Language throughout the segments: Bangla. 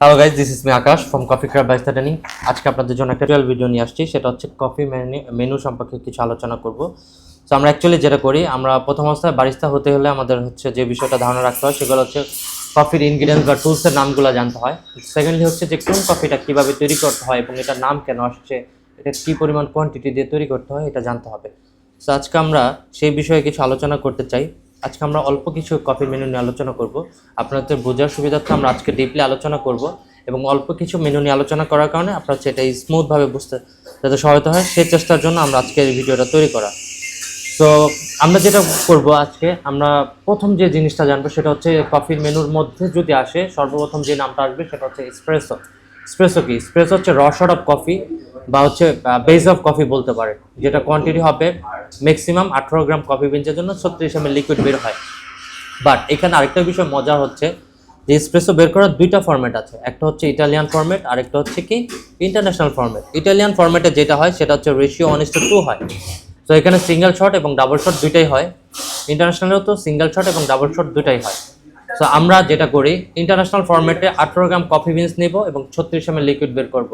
Hello guys this is me Akash from coffee crab barista training আজকে আপনাদের জন্য একটা রিয়েল ভিডিও নিয়ে আসছি, সেটা হচ্ছে কফি মেনু সম্পর্কে কিছু আলোচনা করব। তো আমরা অ্যাকচুয়ালি যেটা করি, আমরা প্রথম অবস্থায় বারিস্তা হতে হলে আমাদের হচ্ছে যে বিষয়টা ধারণা রাখতে হয়, সেগুলো হচ্ছে কফির ইনগ্রিডিয়েন্টস বা টুলসের নামগুলো জানতে হয়। সেকেন্ডলি হচ্ছে যে কোন কফিটা কীভাবে তৈরি করতে হয় এবং এটার নাম কেন আসছে, এটা কী পরিমাণ কোয়ান্টিটি দিয়ে তৈরি করতে হয়, এটা জানতে হবে। তো আজকে আমরা সেই বিষয়ে কিছু আলোচনা করতে চাই। আজকে আমরা অল্প কিছু কফি মেনু নিয়ে আলোচনা করব। আপনাদের বোঝার সুবিধার্থে আমরা আজকে ডিপলি আলোচনা করব এবং অল্প কিছু মেনু নিয়ে আলোচনা করার কারণে আপনার এটা স্মুথভাবে বুঝতে যাতে সহায়তা হয় সেই চেষ্টার জন্য আমরা আজকে এই ভিডিওটা তৈরি করা। তো আমরা যেটা করব আজকে, আমরা প্রথম যে জিনিসটা জানব সেটা হচ্ছে কফির মেনুর মধ্যে যদি আসে, সর্বপ্রথম যে নামটা আসবে সেটা হচ্ছে স্প্রেসো স্প্রেসো কি? স্প্রেসো হচ্ছে রসড অফ কফি বা হচ্ছে বেস অফ কফি বলতে পারে। যেটা কোয়ান্টিটি হবে ম্যাক্সিমাম আঠারো গ্রাম কফি বিনসের জন্য ছত্রিশ এম লিকুইড বের হয়। বাট এখানে আরেকটা বিষয় মজা হচ্ছে যে স্প্রেসো বের করার দুইটা ফরম্যাট আছে। একটা হচ্ছে ইটালিয়ান ফরম্যাট আর একটা হচ্ছে কি? ইন্টারন্যাশনাল ফরম্যাট ইটালিয়ান ফরম্যাটে যেটা হয়, সেটা হচ্ছে রেশিও ওয়ান টু হয়। তো এখানে সিঙ্গেল শট এবং ডাবল শট দুইটাই হয়। ইন্টারন্যাশনালেও তো সিঙ্গেল শট এবং ডাবল শট দুটাই হয়। সো আমরা যেটা করি ইন্টারন্যাশনাল ফরম্যাটে আঠারো গ্রাম কফি বিনস নেব এবং ছত্রিশ এম লিকুইড বের করব।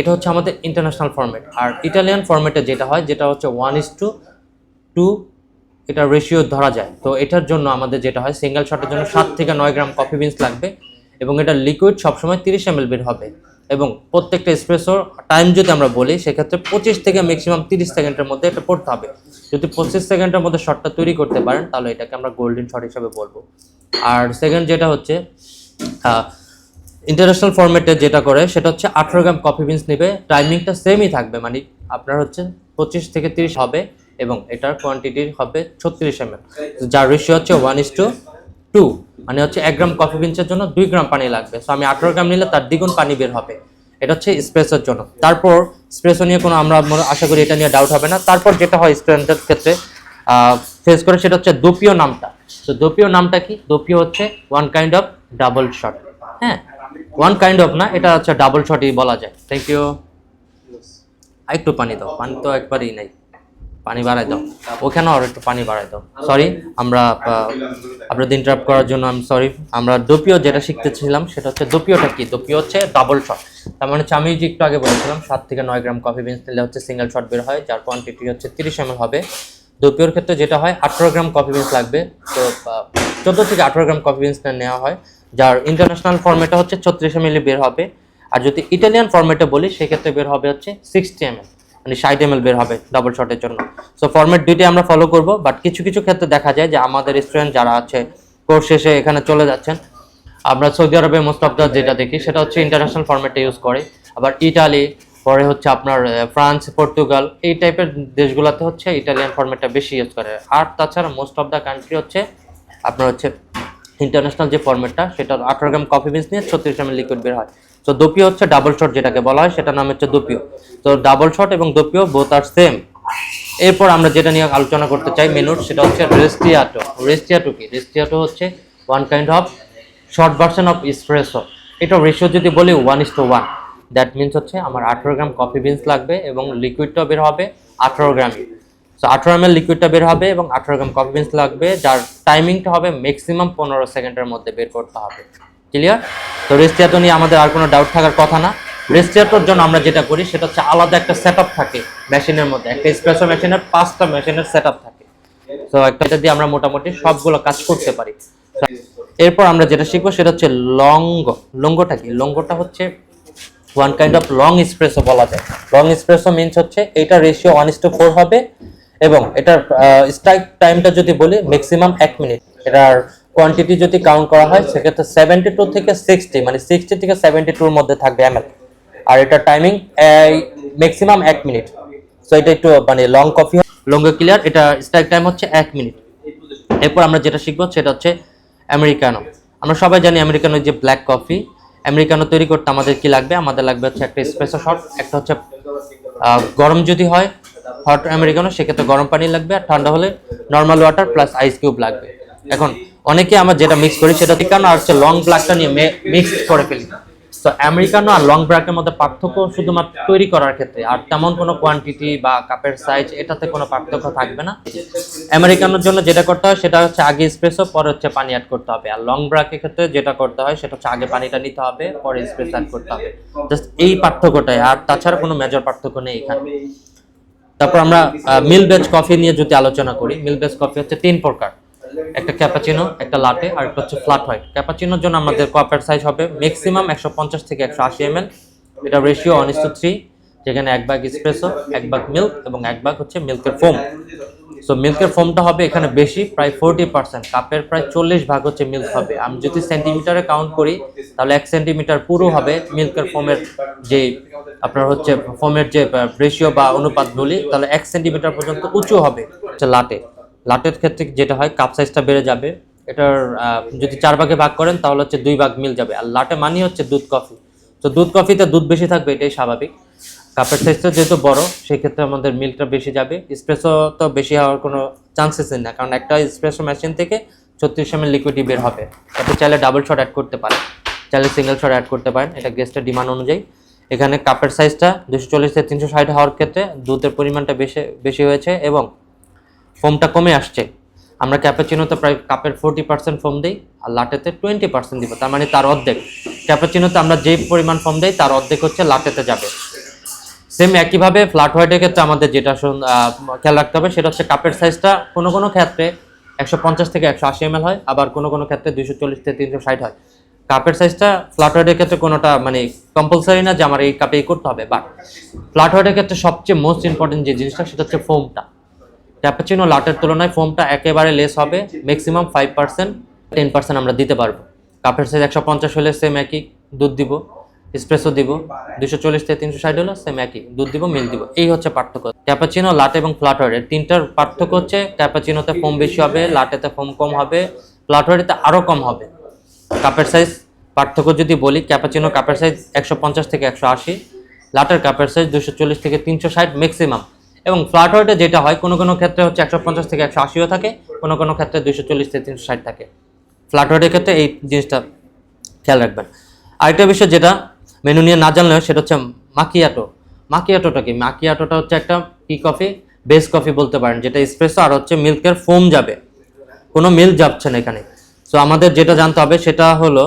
এটা হচ্ছে আমাদের ইন্টারন্যাশনাল ফরম্যাট আর ইটালিয়ান ফরম্যাটে যেটা হয়, যেটা হচ্ছে ওয়ান ইস টু টু এটা রেশিও ধরা যায়। তো এটার জন্য আমাদের যেটা হয় সিঙ্গেল শটের জন্য সাত থেকে নয় গ্রাম কফি বিনস লাগবে এবং এটা লিকুইড সবসময় তিরিশ এম বের হবে। এবং প্রত্যেকটা স্প্রেসোর টাইম যদি আমরা বলি, সেক্ষেত্রে পঁচিশ থেকে ম্যাক্সিমাম তিরিশ সেকেন্ডের মধ্যে এটা পড়তে হবে। যদি পঁচিশ সেকেন্ডের মধ্যে শটটা তৈরি করতে পারেন, তাহলে এটাকে আমরা গোল্ডেন শট হিসেবে বলব। আর সেকেন্ড যেটা হচ্ছে ইন্টারন্যাশনাল ফরম্যাটে যেটা করে, সেটা হচ্ছে আঠারো গ্রাম কফি বিনস নেবে। টাইমিংটা সেমই থাকবে মানে আপনার হচ্ছে পঁচিশ থেকে তিরিশ হবে এবং এটার কোয়ান্টিটি হবে ছত্রিশ এম যার রেশিও হচ্ছে ওয়ান ইস টু টু মানে হচ্ছে এক গ্রাম কফি বিনসের জন্য দুই গ্রাম পানি লাগবে। সো আমি আঠারো গ্রাম নিলে তার দ্বিগুণ পানি বের হবে। এটা হচ্ছে স্প্রেসোর জন্য। তারপর স্প্রেসো নিয়ে কোনো আমরা আশা করি এটা নিয়ে ডাউট হবে না। তারপর যেটা হয় স্টুডেন্টদের ক্ষেত্রে ফেস করে সেটা হচ্ছে দোপিও নামটা। তো দোপিও নামটা কি? দোপিও হচ্ছে one kind of double shot হ্যাঁ? ওয়ান কাইন্ড অফ না, এটা হচ্ছে ডাবল শটই বলা যায়। থ্যাংক ইউ একটু পানি দাও, পানি তো একবারই নাই। পানি বাড়াই দাও। ওখানেও আর একটু পানি বাড়াই দাও। সরি আমরা আপনাদের ইন্টারাপ্ট করার জন্য আমি সরি আমরা দোপিও যেটা শিখতেছিলাম, সেটা হচ্ছে দোপিওটা কি? দোপিও হচ্ছে ডাবল শট তার মানে হচ্ছে আমি যে একটু আগে বলেছিলাম, সাত থেকে নয় গ্রাম কফি বিনস নিলে হচ্ছে সিঙ্গেল শট বের হয়, যার কোয়ান্টিটি হচ্ছে তিরিশ এম হবে। দোপিওর ক্ষেত্রে যেটা হয়, আঠারো গ্রাম কফি বিনস লাগবে। তো চোদ্দ থেকে আঠারো গ্রাম কফি বিনস নেওয়া হয়। যার ইন্টারন্যাশনাল ফর্মেটে হচ্ছে ছত্রিশ এম বের হবে। আর যদি ইটালিয়ান ফর্মেটে বলি, সেক্ষেত্রে বের হবে হচ্ছে সিক্সটি এম মানে ষাট এম বের হবে ডাবল শটের জন্য। সো ফর্মেট দুইটাই আমরা ফলো করব বাট কিছু কিছু ক্ষেত্রে দেখা যায় যে আমাদের স্টুডেন্ট যারা আছে কোর্স শেষে এখানে চলে যাচ্ছেন, আমরা সৌদি আরবে মোস্ট অফ দ্য যেটা দেখি, সেটা হচ্ছে ইন্টারন্যাশনাল ফর্মেটে ইউজ করে। আবার ইটালি পরে হচ্ছে আপনার ফ্রান্স পর্তুগাল এই টাইপের দেশগুলোতে হচ্ছে ইটালিয়ান ফর্মেটটা বেশি ইউজ করে। আর তাছাড়া মোস্ট অফ দ্য কান্ট্রি হচ্ছে, আপনার হচ্ছে ইন্টারন্যাশনাল যে ফর্মেটটা সেটা আঠারো গ্রাম কফি বিনস নিয়ে ছত্রিশ গ্রামের লিকুইড বের হয়। তো দোপিও হচ্ছে ডাবল শট যেটাকে বলা হয় সেটা নাম হচ্ছে দোপিও তো ডাবল শট এবং দোপিও বোথ আর সেম এরপর আমরা যেটা নিয়ে আলোচনা করতে চাই মেনুর সেটা হচ্ছে রেস্টিয়াটো রেস্টিয়াটো কি? রেস্টিয়াটো হচ্ছে one kind of short version of espresso এটা রেশিও যদি বলি one is to one that means হচ্ছে আমার আঠারো গ্রাম কফি বিনস লাগবে এবং লিকুইডটাও বের হবে আঠারো গ্রামই সো আঠারো এম লিকুইডটা বের হবে এবং আঠারো গ্রাম কফি বিনস লাগবে, যার টাইমিংটা হবে ম্যাক্সিমাম পনেরো সেকেন্ডের মধ্যে বের করতে হবে। ক্লিয়ার তো রেস্টিয়াটো নিয়ে আমাদের আর কোনো ডাউট থাকার কথা না। রেস্টিয়াটোর জন্য আমরা যেটা করি, সেটা হচ্ছে আলাদা একটা সেট থাকে মেশিনের মধ্যে। একটা স্পেশো মেশিনের পাঁচটা মেশিনের সেট থাকে। তো একটা এটা দিয়ে আমরা মোটামুটি সবগুলো কাজ করতে পারি। এরপর আমরা যেটা শিখব, সেটা হচ্ছে লঙ্গ লঙ্গটা কি? লঙ্গটা হচ্ছে one kind of long espresso বলা যায়। লং স্প্রেসো মিনস হচ্ছে এটা ratio one is to four হবে। এবং এটার স্ট্রাইক টাইমটা যদি বলি ম্যাক্সিমাম এক মিনিট এটার কোয়ান্টিটি যদি কাউন্ট করা হয়, সেক্ষেত্রে সেভেন্টি টু থেকে সিক্সটি মানে সিক্সটি থেকে সেভেন্টি টুর মধ্যে থাকবে এম আর এটা টাইমিং ম্যাক্সিমাম এক মিনিট সো এটা একটু মানে লং কফি লং ক্লিয়ার এটা স্ট্রাইক টাইম হচ্ছে এক মিনিট এরপর আমরা যেটা শিখব, সেটা হচ্ছে আমেরিকানো আমরা সবাই জানি আমেরিকানো যে ব্ল্যাক কফি আমেরিকানো তৈরি করতে আমাদের কি লাগবে? আমাদের লাগবে হচ্ছে একটা স্পেশাল শট একটা হচ্ছে গরম যদি হয় হট আমেরিকানো সেক্ষেত্রে গরম পানি লাগবে আর ঠান্ডা হলে normal water plus ice cube লাগবে। এখন, অনেকে আমরা যেটা মিক্স করি সেটা ঠিক আর হচ্ছে লং ব্ল্যাকটা নিয়ে মিক্স করে ফেলি। তো আমেরিকানো আর লং ব্র্যাকের মধ্যে পার্থক্য শুধুমাত্র তৈরি করার ক্ষেত্রে, আর তেমন কোনো কোয়ান্টিটি বা কাপের সাইজ এটাতে কোনো পার্থক্য থাকবে না। আমেরিকানোর জন্য যেটা করতে হয়, সেটা হচ্ছে আগে স্প্রেসো পরে হচ্ছে পানি অ্যাড করতে হবে। আর লং ব্র্যাকের ক্ষেত্রে যেটা করতে হয়, সেটা হচ্ছে আগে পানিটা নিতে হবে, পরে স্প্রেস অ্যাড করতে হবে। জাস্ট এই পার্থক্যটাই, আর তাছাড়া কোনো মেজর পার্থক্য নেই এখানে। তারপর আমরা মিল বেজ কফি নিয়ে যদি আলোচনা করি, মিল বেজ কফি হচ্ছে তিন প্রকার। একটা ক্যাপাচিনো একটা লাটে আর একটা হচ্ছে ফ্ল্যাট হোয়াইট ক্যাপাচিনোর জন্য আমাদের কপের সাইজ হবে ম্যাক্সিমাম একশো পঞ্চাশ থেকে একশো আশি এম এটা রেশিও ওয়ান টু থ্রি যেখানে এক ভাগ স্প্রেসো এক ভাগ মিল্ক এবং এক ভাগ হচ্ছে মিল্কের ফোম সো মিল্কের ফোমটা হবে এখানে বেশি, প্রায় ফোরটি পার্সেন্ট কাপের প্রায় চল্লিশ ভাগ হচ্ছে মিল্ক হবে। আমি যদি সেন্টিমিটারে কাউন্ট করি, তাহলে এক সেন্টিমিটার পুরো হবে মিল্কের ফোমের যে আপনার হচ্ছে ফোমের যে রেশিও বা অনুপাত বলি তাহলে এক সেন্টিমিটার পর্যন্ত উঁচু হবে হচ্ছে লাটে। লাটের ক্ষেত্রে যেটা হয় কাপ সাইজটা বেড়ে যাবে। এটার যদি চার ভাগে ভাগ করেন, তাহলে হচ্ছে দুই ভাগ মিল যাবে। আর লাটে মানি হচ্ছে দুধ কফি তো দুধ কফিতে দুধ বেশি থাকবে, এটাই স্বাভাবিক। কাপের সাইজটা যেহেতু বড় সেই ক্ষেত্রে আমাদের মিল্কটা বেশি যাবে। স্প্রেসো তো বেশি হওয়ার কোনো চান্সেসই না, কারণ একটা স্প্রেসো মেশিন থেকে ছত্রিশ এম লিকুইডই বের হবে। আপনি চাইলে ডাবল শট অ্যাড করতে পারেন, চাইলে সিঙ্গেল শট অ্যাড করতে পারেন, এটা গেস্টের ডিমান্ড অনুযায়ী। এখানে কাপের সাইজটা দুশো চল্লিশ থেকে তিনশো ষাট হওয়ার ক্ষেত্রে দুধের পরিমাণটা বেশি বেশি হয়েছে এবং ফোমটা কমে আসছে। আমরা ক্যাপাচিনোতে প্রায় কাপের ফোরটি পার্সেন্ট ফোম দিই, আর লাটেতে টোয়েন্টি পার্সেন্ট দিব, তার মানে তার অর্ধেক। ক্যাপাচিনোতে আমরা যেই পরিমাণ ফোম দিই, তার অর্ধেক হচ্ছে লাটেতে যাবে। সেম একইভাবে ফ্ল্যাট হোয়াইটের ক্ষেত্রে আমাদের যেটা খেয়াল রাখতে হবে, সেটা হচ্ছে কাপের সাইজটা কোনো কোনো ক্ষেত্রে একশো পঞ্চাশ থেকে একশো আশি এমএল হয়, আবার কোনো কোনো ক্ষেত্রে দুশো চল্লিশ থেকে তিনশো ষাট হয়। কাপের সাইজটা ফ্ল্যাট হোয়াইটের ক্ষেত্রে কোনোটা মানে কম্পালসারি না যে আমার এই কাপেই করতে হবে বাট ফ্ল্যাট হোয়াইটের ক্ষেত্রে সবচেয়ে মোস্ট ইম্পর্টেন্ট যে জিনিসটা, সেটা হচ্ছে ফোমটা ক্যাপাচিনো লাটের তুলনায় ফোমটা একেবারে লেস হবে maximum five percent ten percent আমরা দিতে পারব। কাপের সাইজ একশো পঞ্চাশ হলে সেম একই, দুধ দিব। স্প্রেসও দিব দুশো চল্লিশ থেকে তিনশো ষাট হলো সেম একই। দুধ দিব, মিল দিব। এই হচ্ছে পার্থক্য। ক্যাপাচিনো লাটে এবং ফ্ল্যাটওয়ার তিনটার পার্থক্য হচ্ছে ক্যাপাচিনোতে ফোম বেশি হবে লাটেতে ফোম কম হবে ফ্ল্যাটওয়ারিতে আরও কম হবে। কাপের সাইজ পার্থক্য যদি বলি ক্যাপাচিনো কাপের সাইজ একশো পঞ্চাশ থেকে একশো আশি লাটের কাপের সাইজ দুশো চল্লিশ থেকে তিনশো ষাট ম্যাক্সিমাম এবং ফ্ল্যাট হোয়াইটে যেটা হয়, কোনো কোনো ক্ষেত্রে হচ্ছে একশো পঞ্চাশ থেকে একশো আশিও থাকে, কোনো কোনো ক্ষেত্রে দুশো চল্লিশ থেকে তিনশো ষাট থাকে। ফ্ল্যাট ক্ষেত্রে এই জিনিসটা খেয়াল রাখবেন। আরেকটা বিষয় যেটা মেনু নিয়ে না জানলেও সেটা হচ্ছে মাকিয়াটো মাকিয়াটোটা কি? মাকিয়াটোটা হচ্ছে একটা কি কফি বেস কফি বলতে পারেন, যেটা স্প্রেসো আর হচ্ছে মিল্কের ফোম যাবে। কোনো মিল যাচ্ছে না এখানে। সো আমাদের যেটা জানতে হবে সেটা হলো,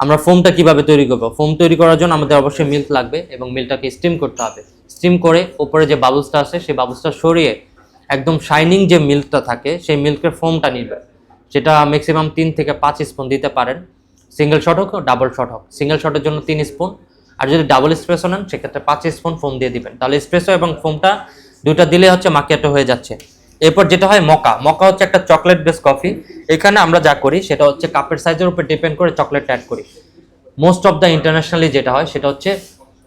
আমরা ফোমটা কীভাবে তৈরি করব? ফোম তৈরি করার জন্য আমাদের অবশ্যই মিল্ক লাগবে এবং মিল্কটাকে স্টিম করতে হবে। স্টিম করে উপরে যে বাবলসটা আছে, সেই বাবলসটা সরিয়ে একদম শাইনিং যে মিল্কটা থাকে, সেই মিল্কের ফোমটা নিবে। সেটা ম্যাক্সিমাম তিন থেকে পাঁচ স্পুন দিতে পারেন। সিঙ্গেল শট হোক ডাবল শট হোক। সিঙ্গেল শটের জন্য তিন স্পুন আর যদি ডাবল স্প্রেসও নেন, সেক্ষেত্রে পাঁচ স্পুন ফোম দিয়ে দিবেন। তাহলে স্প্রেসো এবং ফোমটা দুইটা দিলে হচ্ছে মাকিয়াটো হয়ে যাচ্ছে। এরপর যেটা হয় মকা। মকা হচ্ছে একটা চকলেট বেস কফি এখানে আমরা যা করি, সেটা হচ্ছে কাপের সাইজের উপর ডিপেন্ড করে চকলেট অ্যাড করি। মোস্ট অফ দ্য ইন্টারন্যাশনালি যেটা হয়, সেটা হচ্ছে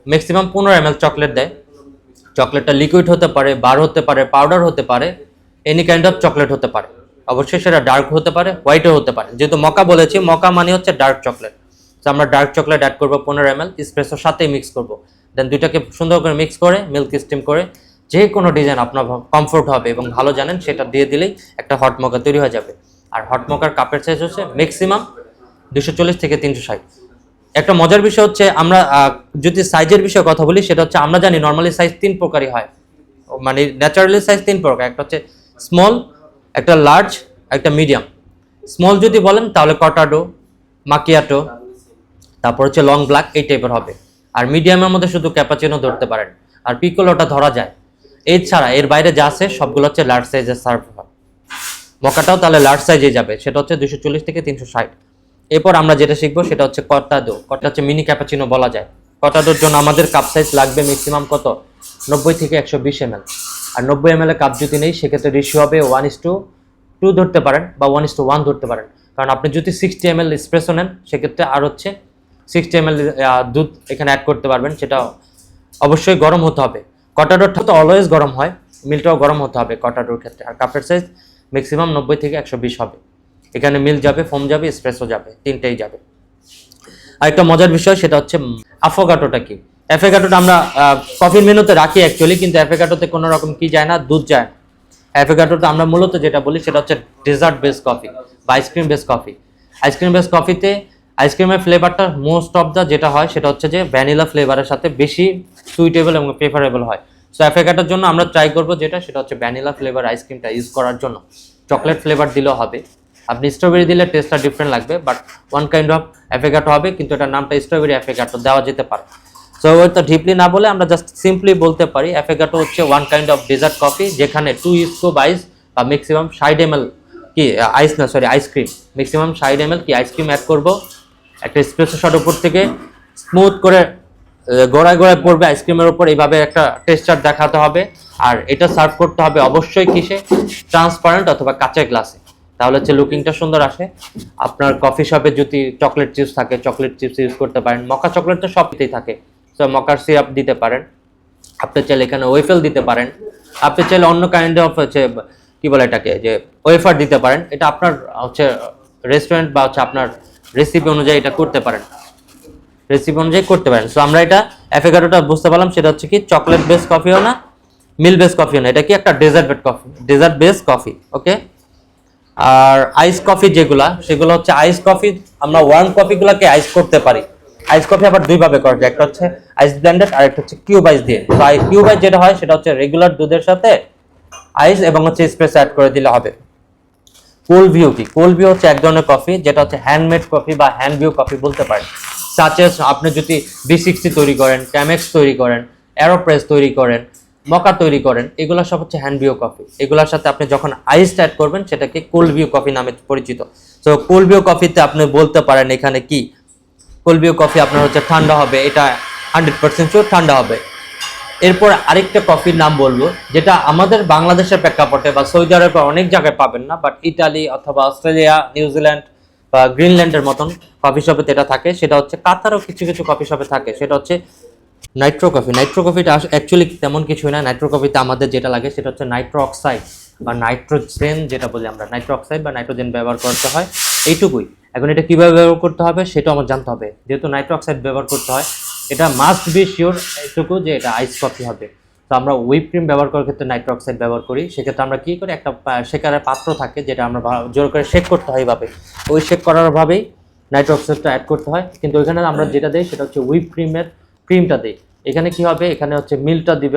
ম্যাক্সিমাম পনেরো এম চকলেট দেয়। চকলেটটা লিকুইড হতে পারে বার হতে পারে পাউডার হতে পারে এনি কাইন্ড অফ চকলেট হতে পারে। অবশ্যই সেটা ডার্ক হতে পারে হোয়াইটও হতে পারে। যেহেতু মকা বলেছি, মকা মানে হচ্ছে ডার্ক চকলেট তো আমরা ডার্ক চকলেট অ্যাড করব পনেরো এম এল স্প্রেসোর সাথেই মিক্স করব। দেন দুইটাকে সুন্দর করে মিক্স করে মিল্ক স্টিম করে, যে কোনো ডিজাইন আপনার কমফোর্ট হবে এবং ভালো জানেন, সেটা দিয়ে দিলেই একটা হট মকা তৈরি হয়ে যাবে। আর হট মকার কাপের সাইজ হচ্ছে ম্যাক্সিমাম দুশো চল্লিশ থেকে তিনশো ষাট। একটা মজার বিষয় হচ্ছে, আমরা যদি সাইজের বিষয়ে কথা বলি, সেটা হচ্ছে আমরা জানি নর্মালি সাইজ তিন প্রকারই হয়। মানে ন্যাচারালি সাইজ তিন প্রকার। একটা হচ্ছে স্মল একটা লার্জ একটা মিডিয়াম স্মল যদি বলেন, তাহলে কটাডো মাকিয়াটো তারপর হচ্ছে লং ব্ল্যাক এই টাইপের হবে। আর মিডিয়ামের মধ্যে শুধু ক্যাপাচিনো ধরতে পারেন। আর পিকোলোটা ধরা যায়। এছাড়া এর বাইরে যা আছে, সবগুলো হচ্ছে লার্জ সাইজের সার্ভ হয় মকাটাও তাহলে লার্জ সাইজে যাবে। সেটা হচ্ছে দুশো চল্লিশ থেকে তিনশো ষাট। এরপর আমরা যেটা শিখব, সেটা হচ্ছে কটাদো কটা হচ্ছে মিনি ক্যাপাচিনো বলা যায়। কটাদোর জন্য আমাদের কাপ সাইজ লাগবে ম্যাক্সিমাম কত? নব্বই থেকে একশো বিশ এম আর নব্বই এম এর কাপ যদি নেই, সেক্ষেত্রে রেশিও হবে ওয়ান ইস টু টু ধরতে পারেন বা ওয়ান ইস টু ওয়ান ধরতে পারেন। কারণ আপনি যদি সিক্সটি এম এল স্প্রেসো নেন, সেক্ষেত্রে আর হচ্ছে সিক্সটি এম এল দুধ এখানে অ্যাড করতে পারবেন, সেটা অবশ্যই গরম হতে হবে। কটাডোরটা তো অলওয়েজ গরম হয়, মিলটাও গরম হতে হবে কটাডোর ক্ষেত্রে। আর কাপের সাইজ ম্যাক্সিমাম নব্বই থেকে একশো বিশ হবে। এখানে মিল যাবে ফোম যাবে স্প্রেসও যাবে, তিনটেই যাবে। আর একটা মজার বিষয়, সেটা হচ্ছে আফোগাটোটা কি? অ্যাফেগাটোটা আমরা কফির মেনুতে রাখি অ্যাকচুয়ালি কিন্তু অ্যাফেগাটোতে কোনো রকম কি যায় না, দুধ যায় না। অ্যাফেগাটোতে আমরা মূলত যেটা বলি, সেটা হচ্ছে ডেজার্ট বেস কফি বা ice cream base coffee ice cream base কফিতে আইসক্রিমের ফ্লেভারটা মোস্ট অফ দ্য যেটা হয়, সেটা হচ্ছে যে ভ্যানিলা ফ্লেভারের সাথে বেশি সুইটেবল এবং প্রেফারেবল হয়। সো অ্যাফেকাটার জন্য আমরা ট্রাই করব যেটা, সেটা হচ্ছে ভ্যানিলা ফ্লেভার আইসক্রিমটা ইউজ করার জন্য। চকলেট ফ্লেভার দিলেও হবে। আপনি স্ট্রবেরি দিলে টেস্টটা ডিফারেন্ট লাগবে but one kind of affogato হবে, কিন্তু এটার নামটা স্ট্রবেরি অ্যাফেকাটো দেওয়া যেতে পারে। সো ওইটা ডিপলি না বলে আমরা জাস্ট সিম্পলি বলতে পারি অ্যাফেকাটো হচ্ছে one kind of dessert coffee যেখানে টু স্কোপ আইস বা ম্যাক্সিমাম ষাট এম কি আইস না সরি আইসক্রিম ম্যাক্সিমাম ষাট এম কি আইসক্রিম অ্যাড করব, একটা স্পেসো শট উপর থেকে স্মুথ করে গোড়ায় গোড়ায় পড়বে আইসক্রিমের উপর, এইভাবে একটা টেস্টার দেখাতে হবে। আর এটা সার্ভ করতে হবে অবশ্যই কিসে? ট্রান্সপারেন্ট অথবা কাঁচের গ্লাসে তাহলে হচ্ছে লুকিংটা সুন্দর আসে। আপনার কফি শপে যদি চকলেট চিপস থাকে চকলেট চিপস ইউজ করতে পারেন মকা চকলেট তো সবতেই থাকে। তো মকার সিরাপ দিতে পারেন। আপনি চাইলে এখানে ওয়েফেল দিতে পারেন। আপনি চাইলে অন্য কাইন্ড অফ হচ্ছে, কি বলে এটাকে, যে ওয়েফার দিতে পারেন। এটা আপনার হচ্ছে রেস্টুরেন্ট বা হচ্ছে আপনার রেসিপি অনুযায়ী এটা করতে পারেন। রেসিপি অনুযায়ী করতে পারেন। সো আমরা এটা অ্যাফেগাটোটা বুঝতে পারলাম। সেটা হচ্ছে কি চকলেট বেস কফিও না মিল বেস কফিও না। এটা কি একটা dessert bed coffee dessert base coffee okay আর আইস কফি যেগুলা, সেগুলো হচ্ছে আইস কফি আমরা ওয়ার্ম কফিগুলোকে আইস করতে পারি। আইস কফি আবার দুইভাবে করা যায়। একটা হচ্ছে আইস ব্লেন্ডেড আর একটা হচ্ছে কিউব আইস দিয়ে। তো কিউব আইস যেটা হয়, সেটা হচ্ছে রেগুলার দুধের সাথে আইস এবং হচ্ছে স্প্রেস অ্যাড করে দিলে হবে। কোল ভিউ কি কোল ভিউ হচ্ছে এক ধরনের কফি, যেটা হচ্ছে হ্যান্ডমেড কফি বা হ্যান্ড ভিউ কফি বলতে পারেন। সাচেস আপনি যদি বি সিক্সটি তৈরি করেন ক্যামেক্স তৈরি করেন অ্যারোপ্রেস তৈরি করেন মকা তৈরি করেন, এগুলো সব হচ্ছে হ্যান্ড ভিউ কফি এগুলোর সাথে আপনি যখন আইস অ্যাড করবেন, সেটাকে কোল ভিউ কফি নামে পরিচিত। তো কোল ভিউ কফিতে আপনি বলতে পারেন এখানে কি কোল ভিউ কফি আপনার হচ্ছে ঠান্ডা হবে, এটা হান্ড্রেড পার্সেন্ট শিওর ঠান্ডা হবে। এরপর আরেকটা কফির নাম বলব, যেটা আমাদের বাংলাদেশের প্রেক্ষাপটে বা সৌদি আরবে অনেক জায়গায় পাবেন না বাট ইটালি অথবা অস্ট্রেলিয়া নিউজিল্যান্ড বা গ্রিনল্যান্ডের মতন কফি শপে যেটা থাকে, সেটা হচ্ছে কাতারও কিছু কিছু কফি শপে থাকে, সেটা হচ্ছে নাইট্রো কফি নাইট্রো কফিটা অ্যাকচুয়ালি তেমন কিছুই না নাইট্রো কফিতে আমাদের যেটা লাগে সেটা হচ্ছে নাইট্রো অক্সাইড বা নাইট্রোজেন যেটা বলি আমরা নাইট্রো অক্সাইড বা নাইট্রোজেন ব্যবহার করতে হয়। এইটুকুই। এখন এটা কীভাবে ব্যবহার করতে হবে সেটা আমার জানতে হবে। যেহেতু নাইট্রো অক্সাইড ব্যবহার করতে হয়, এটা মাস্ট বি শিওর এটুকু যে এটা আইস কফি হবে। তো আমরা হুইপ ক্রিম ব্যবহার করার ক্ষেত্রে নাইট্রো অক্সাইড ব্যবহার করি। সেক্ষেত্রে আমরা কী করি? একটা শেকারের পাত্র থাকে যেটা আমরা জোর করে শেক করতে হয় এইভাবে। ওই শেক করার ভাবেই নাইট্রো অক্সাইডটা অ্যাড করতে হয়। কিন্তু ওইখানে আমরা যেটা দিই সেটা হচ্ছে হুইপ ক্রিমের ক্রিমটা দিই। এখানে কি হবে? এখানে হচ্ছে মিল্কটা দিব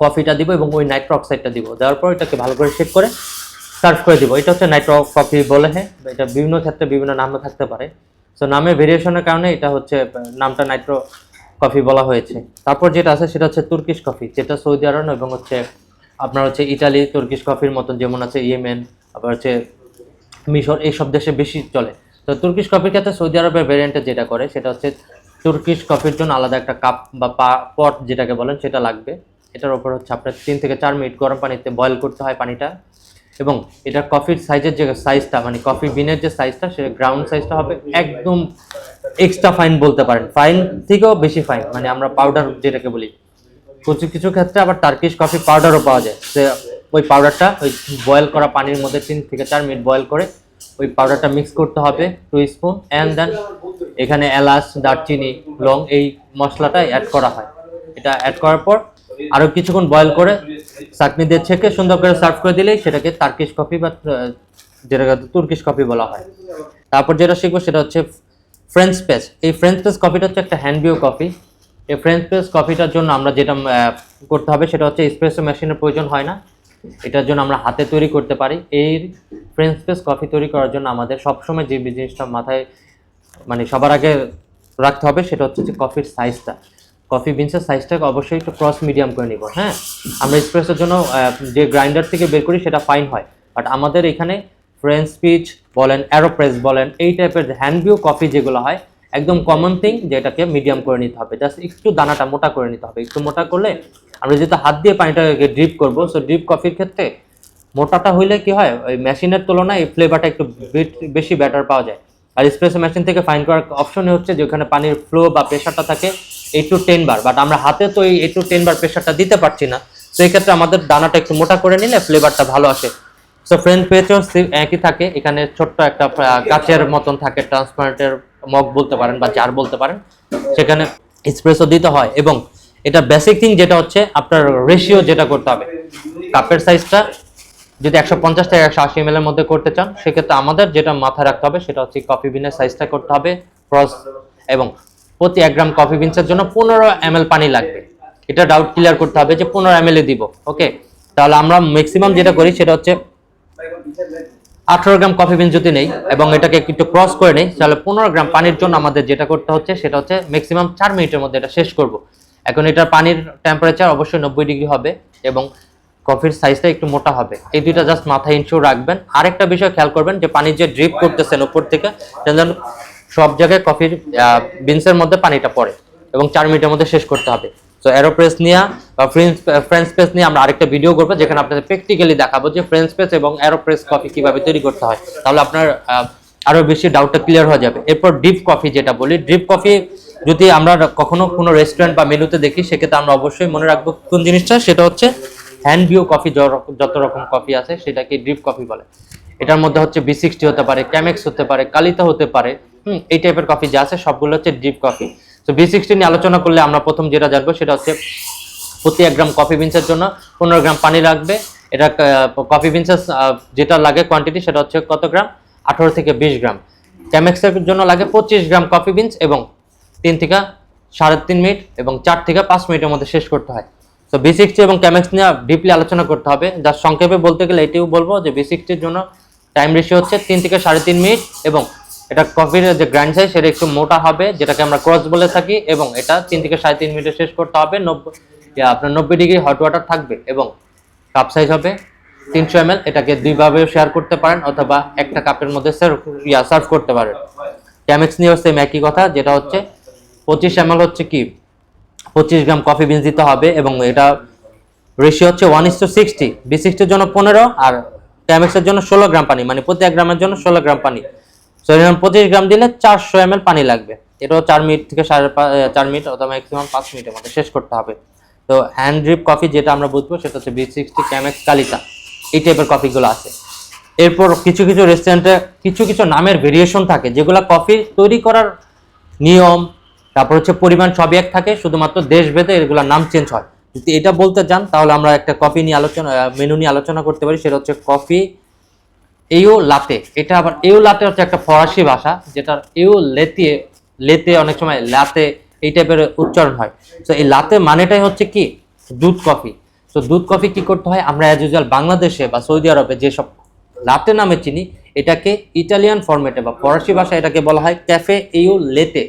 কফিটা দিব এবং ওই নাইট্রো অক্সাইডটা দিব। দেওয়ার পর এটাকে ভালো করে শেক করে সার্ভ করে দিব। এটা হচ্ছে নাইট্রো কফি বলে হ্যাঁ এটা বিভিন্ন ক্ষেত্রে বিভিন্ন নামে থাকতে পারে। সো নামে ভেরিয়েশনের কারণে এটা হচ্ছে নামটা নাইট্রো কফি বলা হয়েছে। তারপর যেটা আছে সেটা হচ্ছে তুর্কিশ কফি, যেটা সৌদি আরব এবং হচ্ছে আপনার হচ্ছে ইটালি, তুর্কিশ কফির মতন যেমন আছে ইয়েমেন, আবার হচ্ছে মিশর, এইসব দেশে বেশি চলে। তো তুর্কিশ কফির ক্ষেত্রে সৌদি আরবের ভেরিয়েন্টে যেটা করে, সেটা হচ্ছে তুর্কিশ কফির জন্য আলাদা একটা কাপ বা পট যেটাকে বলেন, সেটা লাগবে। এটার ওপর হচ্ছে আপনার তিন থেকে চার মিনিট গরম পানিতে বয়েল করতে হয় পানিটা। এবং এটা কফির সাইজের যে সাইজটা মানে কফি বিনের যে সাইজটা সেটা গ্রাউন্ড সাইজটা হবে একদম এক্সট্রা ফাইন বলতে পারেন। ফাইন থেকেও বেশি ফাইন মানে আমরা পাউডার যেটাকে বলি। কিছু কিছু ক্ষেত্রে আবার টার্কিশ কফি পাউডারও পাওয়া যায়। সে ওই পাউডারটা ওই বয়েল করা পানির মধ্যে তিন থেকে চার মিনিট বয়েল করে ওই পাউডারটা মিক্স করতে হবে টু স্পুন অ্যান্ড দেন এখানে এলাচ, দারচিনি, লং এই মশলাটা অ্যাড করা হয়। এটা অ্যাড করার পর আরও কিছুক্ষণ বয়েল করে চাটনি দিয়ে ছেঁকে সুন্দর করে সার্ভ করে দিলেই সেটাকে টার্কিশ কফি বা যেটাকে তুর্কিশ কফি বলা হয়। তারপর যেটা শিখব সেটা হচ্ছে ফ্রেঞ্চ পেস এই ফ্রেঞ্চ পেস কফিটা হচ্ছে একটা হ্যান্ড ভিউ কফি এই ফ্রেঞ্চ পেস কফিটার জন্য আমরা যেটা করতে হবে সেটা হচ্ছে স্প্রেসো মেশিনের প্রয়োজন হয় না। এটার জন্য আমরা হাতে তৈরি করতে পারি। এই ফ্রেঞ্চ পেস কফি তৈরি করার জন্য আমাদের সবসময় যে জিনিসটা মাথায় মানে সবার আগে রাখতে হবে সেটা হচ্ছে যে কফির সাইজটা কফি বিনসের সাইজটাকে অবশ্যই একটু ক্রস মিডিয়াম করে নিব হ্যাঁ? আমরা এক্সপ্রেসের জন্য যে গ্রাইন্ডার থেকে বের করি সেটা ফাইন হয়। বাট আমাদের এখানে ফ্রেঞ্চ পিচ বলেন অ্যারোপ্রেস বলেন, এই টাইপের হ্যান্ড ভিউ কফি যেগুলো হয়, একদম কমন থিং যেটাকে মিডিয়াম করে নিতে হবে। জাস্ট একটু দানাটা মোটা করে নিতে হবে। একটু মোটা করলে আমরা যেহেতু হাত দিয়ে পানিটাকে ড্রিপ করব সো ড্রিপ কফির ক্ষেত্রে মোটাটা হইলে কি হয়, ওই মেশিনের তুলনায় এই ফ্লেভারটা একটু বেশি ব্যাটার পাওয়া যায়। আর স্প্রেসো মেশিন থেকে ফাইন করার অপশনই হচ্ছে যে ওখানে পানির ফ্লো বা প্রেশারটা থাকে eight to ten bar but আমরা হাতে তো এই এইট টু টেন বার প্রেশারটা দিতে পারছি না। তো এই ক্ষেত্রে আমাদের দানাটা একটু মোটা করে নিলে ফ্লেভারটা ভালো আসে। সো ফ্রেঞ্চ পেজও একই থাকে। এখানে ছোট্ট একটা কাচের মতন থাকে ট্রান্সপারেন্টের মগ বলতে পারেন বা জার বলতে পারেন। সেখানে এক্সপ্রেসও দিতে হয় এবং এটা বেসিক থিং যেটা হচ্ছে, আপনার রেশিও যেটা করতে হবে। কাপের সাইজটা যদি একশো পঞ্চাশ থেকে একশো আশি এম এর মধ্যে করতে চান, সেক্ষেত্রে আমাদের যেটা মাথায় রাখতে হবে, সেটা হচ্ছে কফি বিনের সাইজটা করতে হবে ক্রস এবং প্রতি এক গ্রাম কফি বিনসের জন্য পনেরো এম পানি লাগবে। এটা ডাউট ক্লিয়ার করতে হবে যে পনেরো এম দিব ওকে তাহলে আমরা ম্যাক্সিমাম যেটা করি সেটা হচ্ছে আঠারো গ্রাম কফি বিন যদি নেই এবং এটাকে একটু ক্রস করে নেই, তাহলে পনেরো গ্রাম পানির জন্য আমাদের যেটা করতে হচ্ছে সেটা হচ্ছে ম্যাক্সিমাম চার মিনিটের মধ্যে এটা শেষ করব। এখন এটার পানির টেম্পারেচার অবশ্যই নব্বই ডিগ্রি হবে এবং কফির সাইজটা একটু মোটা হবে। এই দুইটা জাস্ট মাথায় ইনশিওর রাখবেন। আরেকটা বিষয় খেয়াল করবেন যে পানির যে ড্রিপ করতেছেন উপর থেকে, যেন সব জায়গায় কফির বিনসের মধ্যে পানিটা পড়ে এবং চার মিনিটের মধ্যে শেষ করতে হবে। তো অ্যারোপ্রেস নিয়ে বা ফ্রেঞ্চ স্পেস নিয়ে আমরা আরেকটা ভিডিও করব যেখানে আপনাদের প্র্যাকটিক্যালি দেখাবো যে ফ্রেঞ্চ স্পেস এবং অ্যারোপ্রেস কফি কীভাবে তৈরি করতে হয়। তাহলে আপনার আহ, আরও বেশি ডাউটটা ক্লিয়ার হয়ে যাবে। এরপর ডিপ কফি যেটা বলি ড্রিপ কফি যদি আমরা কখনো কোনো রেস্টুরেন্ট বা মেনুতে দেখি সেক্ষেত্রে আমরা অবশ্যই মনে রাখব কোন জিনিসটা? সেটা হচ্ছে হ্যান্ড ভিউ কফি যত রকম কফি আছে সেটাকে ড্রিপ কফি বলে। এটার মধ্যে হচ্ছে বি সিক্সটি হতে পারে ক্যামেক্স হতে পারে কালিতা হতে পারে। হুম, এই টাইপের কফি যা আছে সবগুলো হচ্ছে ড্রিপ কফি তো বি সিক্সটি নিয়ে আলোচনা করলে আমরা প্রথম যেটা জানব সেটা হচ্ছে প্রতি এক গ্রাম কফি বিনসের জন্য পনেরো গ্রাম পানি লাগবে। এটা কফি বিনসের যেটা লাগে কোয়ান্টিটি সেটা হচ্ছে কত গ্রাম? আঠারো থেকে বিশ গ্রাম। ক্যামেক্সের জন্য লাগে পঁচিশ গ্রাম কফি বিনস এবং তিন থেকে সাড়ে তিন মিনিট এবং চার থেকে পাঁচ মিনিটের মধ্যে শেষ করতে হয়। তো বি সিক্সটি এবং ক্যামেক্স নিয়ে ডিপলি আলোচনা করতে হবে। যার সংক্ষেপে বলতে গেলে এটিও বলব যে বি সিক্সটির জন্য টাইম রেশিও হচ্ছে তিন থেকে সাড়ে তিন মিনিট এবং এটা কফির যে গ্র্যান্ড সাইজ সেটা একটু মোটা হবে, যেটাকে আমরা ক্রস বলে থাকি, এবং এটা তিন থেকে সাড়ে তিন মিনিটে শেষ করতে হবে। নব্বই আপনার নব্বই ডিগ্রি হট ওয়াটার থাকবে, এবং কাপ সাইজ হবে তিনশো এম এটাকে দুইভাবে শেয়ার করতে পারেন, অথবা একটা কাপের মধ্যে ইয়া সার্ভ করতে পারেন। ক্যামেক্স নিয়েও সেম একই কথা, যেটা হচ্ছে পঁচিশ এম হচ্ছে কি? পঁচিশ গ্রাম কফি বিনস দিতে হবে, এবং এটা রেশিও হচ্ছে one is to sixty V সিক্সটির জন্য পনেরো, আর ক্যামেক্সের জন্য ষোলো গ্রাম পানি মানে প্রতি এক গ্রামের জন্য ষোলো গ্রাম পানি। সো এরকম পঁচিশ গ্রাম দিলে চারশো এম পানি লাগবে। এটাও চার মিনিট থেকে সাড়ে চার মিনিট অথবা ম্যাক্সিমাম পাঁচ মিনিটের মধ্যে শেষ করতে হবে। তো হ্যান্ড ড্রিপ কফি যেটা আমরা বুঝব, সেটা হচ্ছে বি সিক্সটি ক্যামেক্স কালিতা এই টাইপের কফিগুলো আছে। এরপর কিছু কিছু রেস্টুরেন্টে কিছু কিছু নামের ভেরিয়েশন থাকে, যেগুলো কফি তৈরি করার নিয়ম, তারপর হচ্ছে পরিমাণ সবই এক থাকে, শুধুমাত্র দেশভেদে এগুলোর নাম চেঞ্জ হয়। যদি এটা বলতে চান, তাহলে আমরা একটা কফি নিয়ে আলোচনা মেনু নিয়ে আলোচনা করতে পারি, সেটা হচ্ছে কফি এও লাতে। এটা আবার এও লাতে হচ্ছে একটা ফরাসি ভাষা, যেটার এও লেতে লেতে অনেক সময় লাতে এই টাইপের উচ্চারণ হয়। তো এই লাতে মানেটাই হচ্ছে কি? দুধ কফি। তো দুধ কফি কি করতে হয়? আমরা অ্যাজ ইউজুয়াল বাংলাদেশে বা সৌদি আরবে যেসব লাতে নামে চিনি, এটাকে ইটালিয়ান ফরম্যাটে বা ফরাসি ভাষায় এটাকে বলা হয় cafe au lait.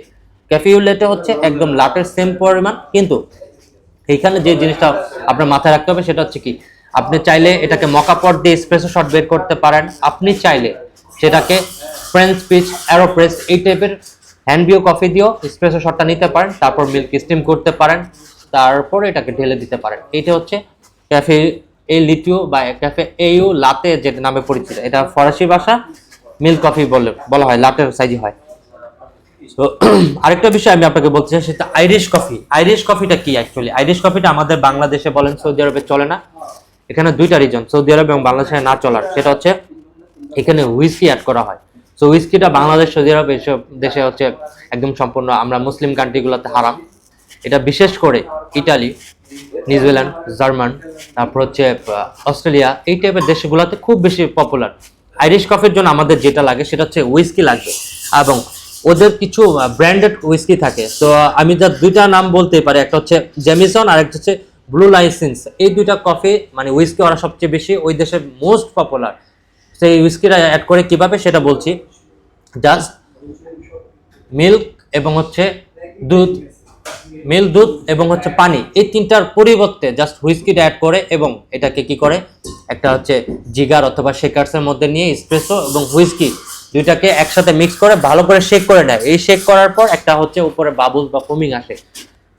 Cafe au lait হচ্ছে একদম লাটের সেম পরিমাণ, কিন্তু এইখানে যে জিনিসটা আপনার মাথায় রাখতে হবে, সেটা হচ্ছে কি? আপনি চাইলে এটাকে মকাপট দিয়ে স্পেসো শট বের করতে পারেন। আপনি চাইলে সেটাকে ফ্রেঞ্চ পিচ অ্যারোপ্রেস এই টাইপের হ্যান্ডবিও কফি দিয়েও স্পেসো শটটা নিতে পারেন, তারপর মিল্ক স্টিম করতে পারেন, তারপর এটাকে ঢেলে দিতে পারেন। এটা হচ্ছে ক্যাফে এ লিটিও বা ক্যাফে এইউ লাতে যেটা নামে পরিচিত। এটা ফরাসি ভাষা মিল্ক কফি বলে বলা হয় লাটের সাইজই হয়। তো আরেকটা বিষয় আমি আপনাকে বলতে চাই, সেটা আইরিশ কফি আইরিশ কফিটা কি অ্যাকচুয়ালি আইরিশ কফিটা আমাদের বাংলাদেশে বলেন, সৌদি আরবে চলে না। এখানে দুইটা রিজন সৌদি আরব এবং বাংলাদেশে না চলার। সেটা হচ্ছে এখানে হুইস্কি অ্যাড করা হয়। সো হুইস্কিটা বাংলাদেশ, সৌদি আরব এসব দেশে হচ্ছে একদম সম্পূর্ণ আমরা মুসলিম কান্ট্রিগুলোতে হারাম। এটা বিশেষ করে ইটালি নিউজিল্যান্ড জার্মান, তারপর হচ্ছে অস্ট্রেলিয়া, এই টাইপের দেশগুলোতে খুব বেশি পপুলার আইরিশ কফির জন্য আমাদের যেটা লাগে সেটা হচ্ছে উইস্কি লাগবে। এবং ওদের কিছু ব্র্যান্ডেড উইস্কি থাকে। তো, আমি যা দুইটা নাম বলতে পারি। একটা হচ্ছে জেমিসন আর একটা হচ্ছে ব্লু লাইসেন্স এই দুইটা কফি মানে উইস্কি ওরা সবচেয়ে বেশি ওই দেশের মোস্ট পপুলার সেই উইস্কিটা অ্যাড করে কীভাবে সেটা বলছি। জাস্ট মিল্ক এবং হচ্ছে দুধ মিল দুধ এবং হচ্ছে পানি, এই তিনটার পরিবর্তে জাস্ট হুইস্কিটা অ্যাড করে এবং এটাকে কি করে? একটা হচ্ছে জিগার অথবা শেকার্সের মধ্যে নিয়ে স্প্রেসো এবং হুইস্কি দুইটাকে একসাথে মিক্স করে ভালো করে শেক করে নেয়। এই শেক করার পর একটা হচ্ছে উপরে বাবুল বা ফোমিং আসে।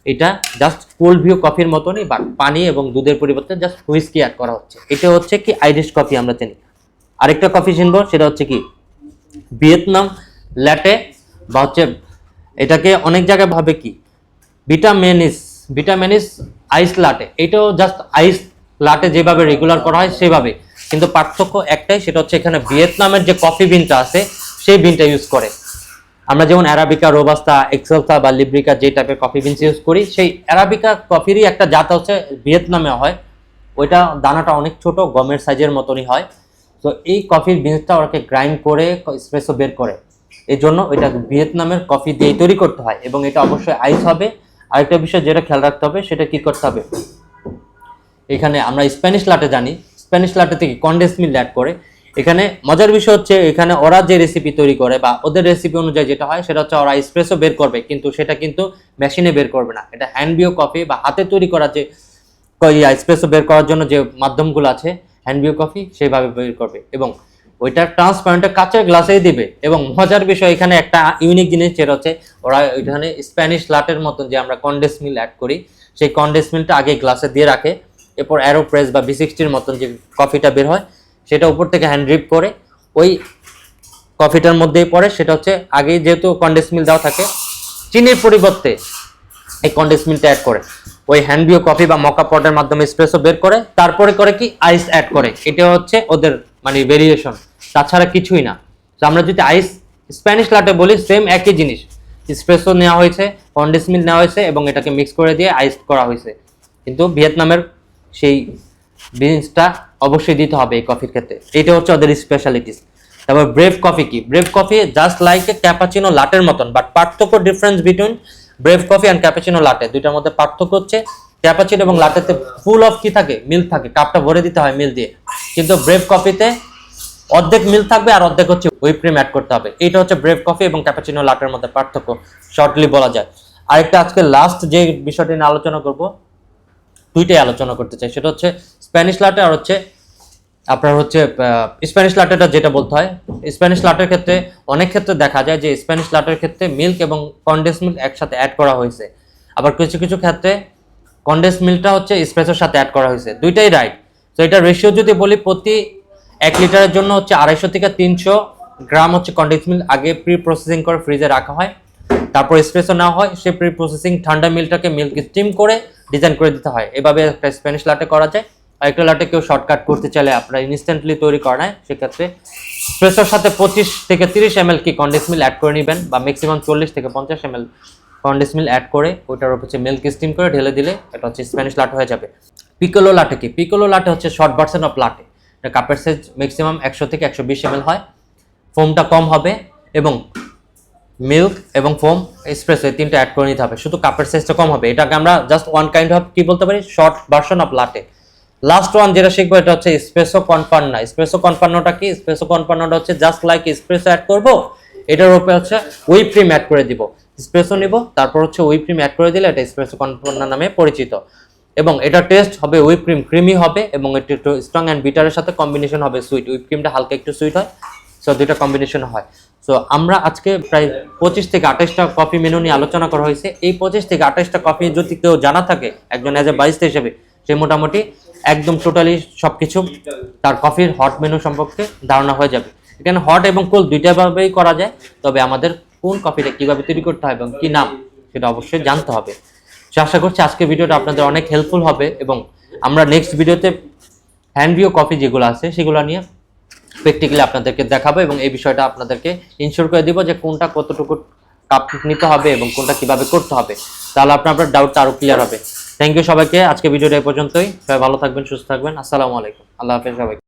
এটা জাস্ট কোল্ড ভিউ কফির মতনই পানি এবং দুধের পরিবর্তে জাস্ট হুইস্কি অ্যাড করা হচ্ছে। এটা হচ্ছে কি আইরিশ কফি আমরা চিনি। আরেকটা কফি চিনবো, সেটা হচ্ছে কি ভিয়েতনাম ল্যাটে বা হচ্ছে এটাকে অনেক জায়গায় ভাবে কি ভিটামিনিস ভিটামিনিস আইস লাটে এটাও জাস্ট আইস লাটে যেভাবে রেগুলার করা হয় সেভাবে। কিন্তু পার্থক্য একটাই, সেটা হচ্ছে এখানে ভিয়েতনামের যে কফি বিনটা আছে, সেই বিনটা ইউজ করে। আমরা যেমন অ্যারাবিকা রোবাস্তা এক্সেলসা বা লিব্রিকা যে টাইপের কফি বিনস ইউজ করি, সেই অ্যারাবিকা কফিরই একটা জাত হচ্ছে ভিয়েতনামে হয়। ওইটা দানাটা অনেক ছোট, গমের সাইজের মতনই হয়। তো এই কফির বিনসটা ওরাকে গ্রাইন্ড করে স্প্রেসো বের করে। এই জন্য এটা ভিয়েতনামের কফি দিয়ে তৈরি করতে হয় এবং এটা অবশ্যই আইস হবে। আরেকটা বিষয় যেটা খেয়াল রাখতে হবে, সেটা কি করতে হবে? এখানে আমরা স্প্যানিশ লাটে জানি। স্প্যানিশ লাটে থেকে কন্ডেন্স মিল্ক অ্যাড করে এখানে মজার বিষয় হচ্ছে এখানে ওরা যে রেসিপি তৈরি করে বা ওদের রেসিপি অনুযায়ী যেটা হয়, সেটা হচ্ছে ওরা স্প্রেসও বের করবে, কিন্তু সেটা কিন্তু মেশিনে বের করবে না। এটা হ্যান্ড বিও কফি বা হাতে তৈরি করা যে স্প্রেসও বের করার জন্য যে মাধ্যমগুলো আছে হ্যান্ড বিও কফি সেইভাবে বের করবে এবং ওইটা ট্রান্সপারেন্টে কাঁচের গ্লাসেই দিবে এবং মজার বিষয় এখানে একটা ইউনিক জিনিস যেটা হচ্ছে, ওরা ওইখানে স্প্যানিশ লাটের মতন যে আমরা কন্ডেন্স মিল অ্যাড করি, সেই কন্ডেন্স মিলটা আগে গ্লাসে দিয়ে রাখে। এরপর অ্যারো প্রেস বা বি সিক্সটির মতন যে কফিটা বের হয় সেটা উপর থেকে হ্যান্ড ড্রিপ করে ওই কফিটার মধ্যেই পড়ে। সেটা হচ্ছে আগে যেহেতু কন্ডেন্স মিল দেওয়া থাকে, চিনির পরিবর্তে এই কন্ডেন্স মিলটা অ্যাড করে। ওই হ্যান্ড বিও কফি বা মকা পটের মাধ্যমে স্প্রেসও বের করে, তারপরে করে কি? আইস অ্যাড করে। এটা হচ্ছে ওদের মানে ভেরিয়েশন তাছাড়া কিছুই না। তো আমরা যদি আইস স্প্যানিশ লাটে বলি সেম একই জিনিস। স্প্রেসও নেওয়া হয়েছে কন্ডেন্স মিল নেওয়া হয়েছে এবং এটাকে মিক্স করে দিয়ে আইস করা হয়েছে। কিন্তু ভিয়েতনামের সেই বিনসটা অবশ্যই দিতে হবে এই কফির ক্ষেত্রে। এটা হচ্ছে ওদের স্পেশালিটিস তারপর ব্রেভ কফি কি? Breve coffee just like a cappuccino লাটের মতন বাট পার্থক্য difference between breve coffee and cappuccino latte দুইটার মধ্যে পার্থক্য হচ্ছে ক্যাপাচিনো এবং লাটেতে ফুল অফ কি থাকে? মিল্ক থাকে। কাপটা ভরে দিতে হয় মিল দিয়ে। কিন্তু ব্রেভ কফিতে অর্ধেক মিল থাকবে আর অর্ধেক হচ্ছে হুইপ ক্রিম অ্যাড করতে হবে। এটা হচ্ছে ব্রেভ কফি এবং ক্যাপাচিনো লাটের মধ্যে পার্থক্য শর্টলি বলা যায়। আরেকটা আজকে লাস্ট যে বিষয়টি নিয়ে আলোচনা করব দুইটাই আলোচনা করতে চাই। সেটা হচ্ছে স্প্যানিশ লাটে আর হচ্ছে আপনার হচ্ছে স্প্যানিশ লাটেটা যেটা বলতে হয় স্প্যানিশ লাটের ক্ষেত্রে অনেক ক্ষেত্রে দেখা যায় যে স্প্যানিশ লাটের ক্ষেত্রে মিল্ক এবং কন্ডেন্স মিল্ক একসাথে অ্যাড করা হয়েছে। আবার কিছু কিছু ক্ষেত্রে কন্ডেন্স মিল্কটা হচ্ছে স্প্রেসের সাথে অ্যাড করা হয়েছে। দুইটাই রাইট তো এটা রেশিও যদি বলি প্রতি এক লিটারের জন্য হচ্ছে আড়াইশো থেকে তিনশো গ্রাম হচ্ছে কন্ডেন্স মিল্ক আগে প্রি প্রসেসিং করে ফ্রিজে রাখা হয়। তারপর স্প্রেসও নেওয়া হয়। সেই প্রি প্রসেসিং ঠান্ডা মিল্কটাকে মিল্ক স্টিম করে ডিজাইন করে দিতে হয়। এভাবে একটা স্প্যানিশ লাটে করা যায়। আর একটা লাটে কেউ শর্টকাট করতে চাইলে আপনারা ইনস্ট্যান্টলি তৈরি করা নেয় সেক্ষেত্রে স্প্রেসোর সাথে পঁচিশ থেকে তিরিশ এম কি কন্ডেন্স মিল অ্যাড করে নেবেন বা ম্যাক্সিমাম চল্লিশ থেকে পঞ্চাশ M L condense milk add করে ওটার উপর হচ্ছে মিল্ক স্টিম করে ঢেলে দিলে এটা হচ্ছে স্প্যানিশ লাট হয়ে যাবে। পিকোলো লাটে কি? পিকোলো লাটে হচ্ছে শর্ট ভার্সন অফ লাটে কাপের সাইজ ম্যাক্সিমাম একশো থেকে একশো বিশ এম হয়। ফোমটা কম হবে এবং মিল্ক এবং ফোম এক্সপ্রেস এই তিনটা অ্যাড করে নিতে হবে। শুধু কাপের সাইজটা কম হবে। এটাকে আমরা জাস্ট ওয়ান কাইন্ড অফ কি বলতে পারি? Short version of latte last one যেটা শিখব, এটা হচ্ছে স্পেসো কনফার্না স্পেসো কনফার্নোটা কি? স্পেসো কনফার্নোটা হচ্ছে জাস্ট লাইক স্প্রেসো অ্যাড করব। এটার উপরে হচ্ছে উইপ ক্রিম অ্যাড করে দিব। স্প্রেসো নিব, তারপর হচ্ছে উইপ ক্রিম অ্যাড করে দিলে এটা স্প্রেসো কনফার্না নামে পরিচিত। এবং এটা টেস্ট হবে উইপ ক্রিম ক্রিমি হবে এবং একটু স্ট্রং অ্যান্ড বিটারের সাথে কম্বিনেশন হবে সুইট উইপ ক্রিমটা হালকা একটু সুইট হয়। সো দুইটা কম্বিনেশন হয়। সো আমরা আজকে প্রায় পঁচিশ থেকে আঠাশটা কফি মেনু নিয়ে আলোচনা করা হয়েছে। এই পঁচিশ থেকে আঠাশটা কফি যদি কেউ জানা থাকে, একজন অ্যাজ এ বাইস্ট হিসেবে, সে মোটামুটি একদম টোটালি সব কিছু তার কফির হট মেনু সম্পর্কে ধারণা হয়ে যাবে। এখানে হট এবং কোল্ড দুইটাভাবেই করা যায়, তবে আমাদের কোন কফিটা কীভাবে তৈরি করতে হয় এবং কি নাম, সেটা অবশ্যই জানতে হবে। সো আশা করছি আজকের ভিডিওটা আপনাদের অনেক হেল্পফুল হবে এবং আমরা নেক্সট ভিডিওতে হ্যান্ড ভিও কফি যেগুলো আছে, সেগুলো নিয়ে প্র্যাকটিক্যালি আপনাদেরকে দেখাবো এবং এই বিষয়টা আপনাদেরকে ইনশোর করে দিব যে কোনটা কতটুকু কাপ নিতে হবে এবং কোনটা কীভাবে করতে হবে। তাহলে আপনার আপনার ডাউটটা আরও ক্লিয়ার হবে। থ্যাংক ইউ সবাইকে। আজকে ভিডিওটা এই পর্যন্তই। সবাই ভালো থাকবেন, সুস্থ থাকবেন। আসসালামু আলাইকুম। আল্লাহ হাফেজ সবাইকে।